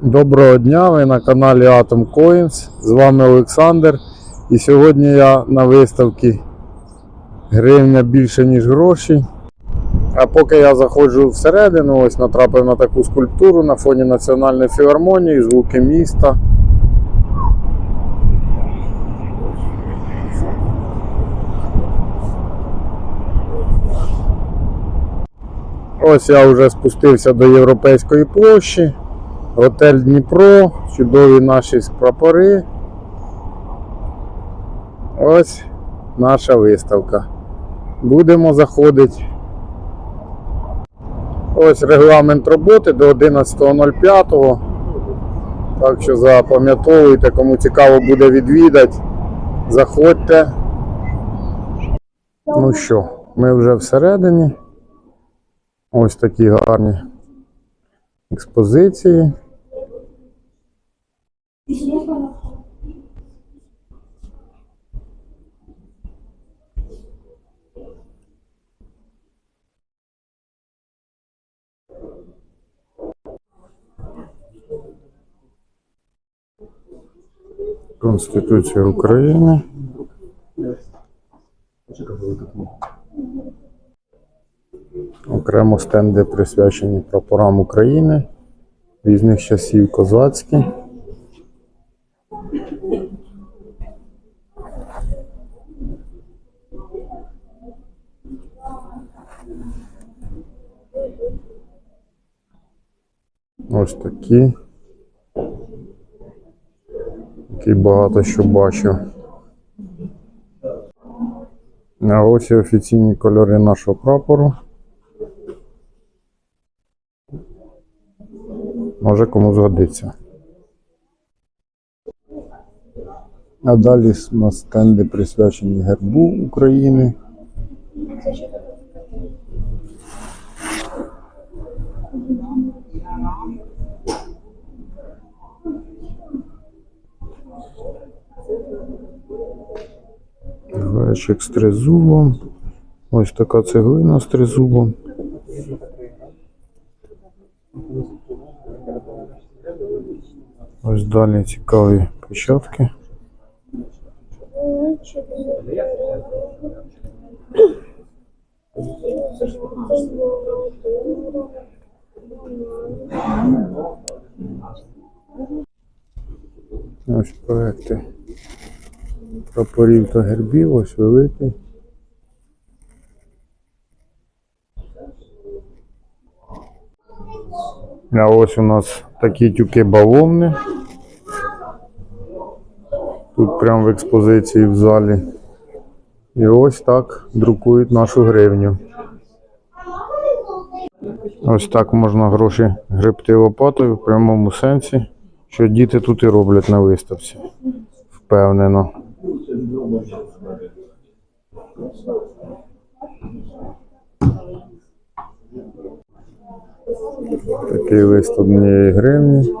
Доброго дня, ви на каналі Atom Coins. З вами Олександр. І сьогодні я на виставці гривня більше, ніж гроші. А поки я заходжу всередину, ось натрапив на таку скульптуру на фоні Національної філармонії, звуки міста. Ось я вже спустився до Європейської площі. Готель Дніпро, чудові наші прапори. Ось наша виставка. Будемо заходити. Ось регламент роботи до 11.05. Так що запам'ятовуйте, кому цікаво буде відвідати. Заходьте. Ну що, ми вже всередині. Ось такі гарні експозиції. Конституція України. Окремо стенди присвячені прапорам України різних часів козацькі. Ось такі. Які багато що бачу. А ось і офіційні кольори нашого прапору. Може кому згодиться. А далі у нас стенди присвячені гербу України. Глечик з тризубом. Ось така цеглина з тризубом. Ось далі цікаві печатки. Ось проекти прапорів та гербів, ось великий. А ось у нас такі тюки бавовни. Тут прямо в експозиції в залі. І ось так друкують нашу гривню. Ось так можна гроші гребти лопатою в прямому сенсі, що діти тут і роблять на виставці. Впевнено. Такий лист однієї гривні.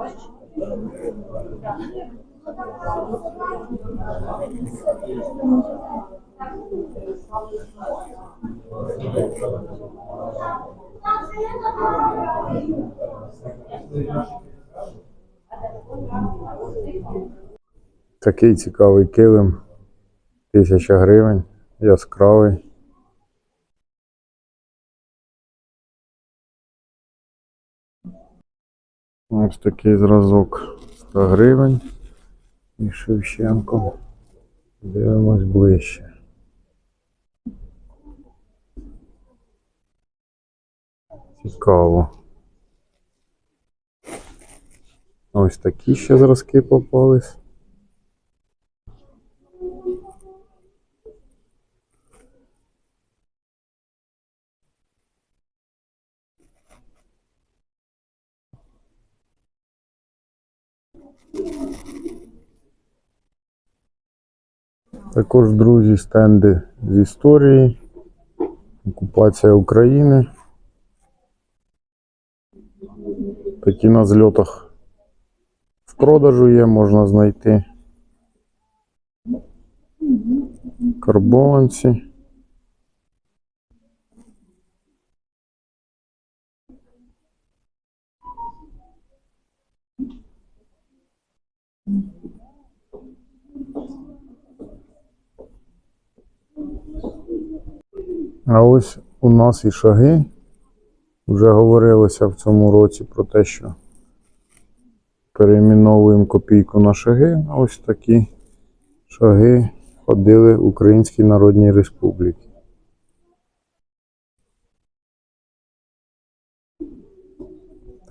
Такий цікавий килим. Тисяча гривень. Яскравий. Ось такий зразок 100 гривень. І Шевченко. Дивимось ближче. Цікаво. Ось такі ще зразки попались. Також, друзі, стенди з історії, окупація України. Такі на зльотах в продажу є, можна знайти. Карбованці. А ось у нас і шаги. Вже говорилося в цьому році про те, що перейменовуємо копійку на шаги. А ось такі шаги ходили в Українській Народній Республіці.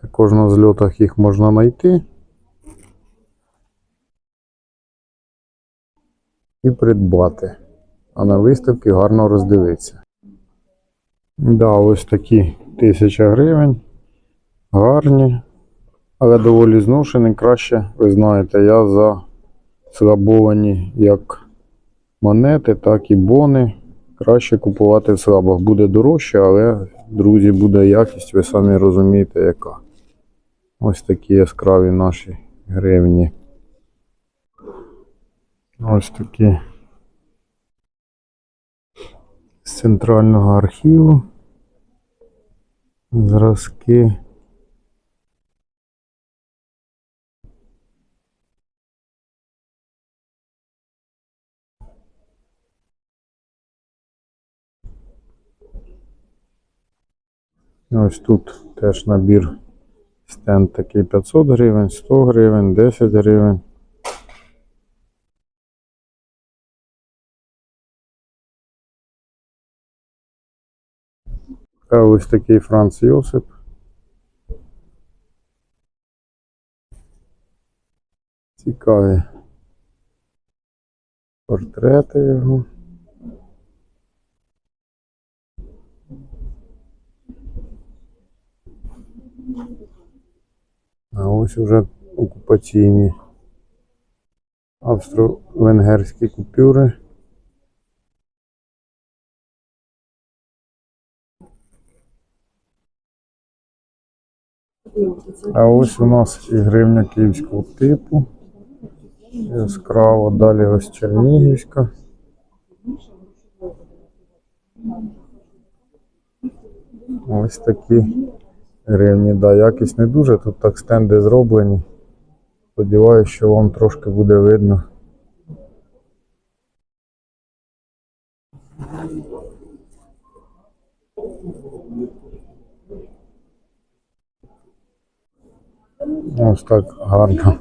Також на зльотах їх можна знайти. І придбати. А на виставці гарно роздивитися. Да, ось такі тисяча гривень. Гарні, але доволі зношені. Краще, ви знаєте, я за слабовані як монети, так і бони. Краще купувати в слабах. Буде дорожче, але, друзі, буде якість, ви самі розумієте, яка. Ось такі яскраві наші гривні. Ось такі з центрального архіву. Зразки. Ось тут теж набір стенд такий 500 гривень, 100 гривень, 10 гривень. Ось такий Франц Йосип. Цікаві портрети його. А ось уже окупаційні австро-венгерські купюри. А ось у нас і гривня київського типу. Яскраво, далі ось Чернігівська. Ось такі гривні, да, якість не дуже, тут так стенди зроблені. Сподіваюсь, що вам трошки буде видно. Ось так гарно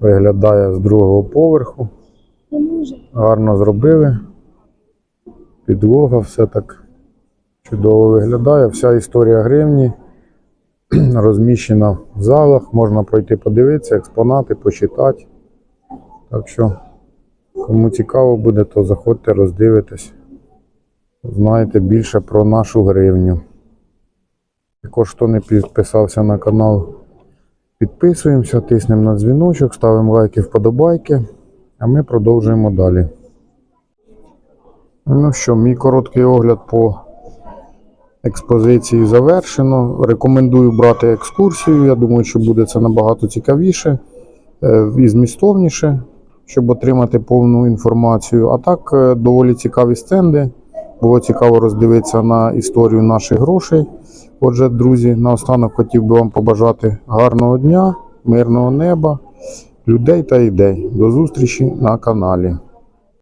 виглядає з другого поверху. Гарно зробили. Підлога, все так чудово виглядає. Вся історія гривні розміщена в залах. Можна пройти подивитися, експонати, почитати. Так що, кому цікаво буде, то заходьте, роздивитесь. Знаєте більше про нашу гривню. Також, хто не підписався на канал, підписуємося, тиснемо на дзвіночок, ставимо лайки, вподобайки, а ми продовжуємо далі. Ну що, мій короткий огляд по експозиції завершено. Рекомендую брати екскурсію. Я думаю, що буде це набагато цікавіше е, і змістовніше, щоб отримати повну інформацію. А так, е, доволі цікаві стенди. Було цікаво роздивитися на історію наших грошей. Отже, друзі, наостанок хотів би вам побажати гарного дня, мирного неба, людей та ідей. До зустрічі на каналі.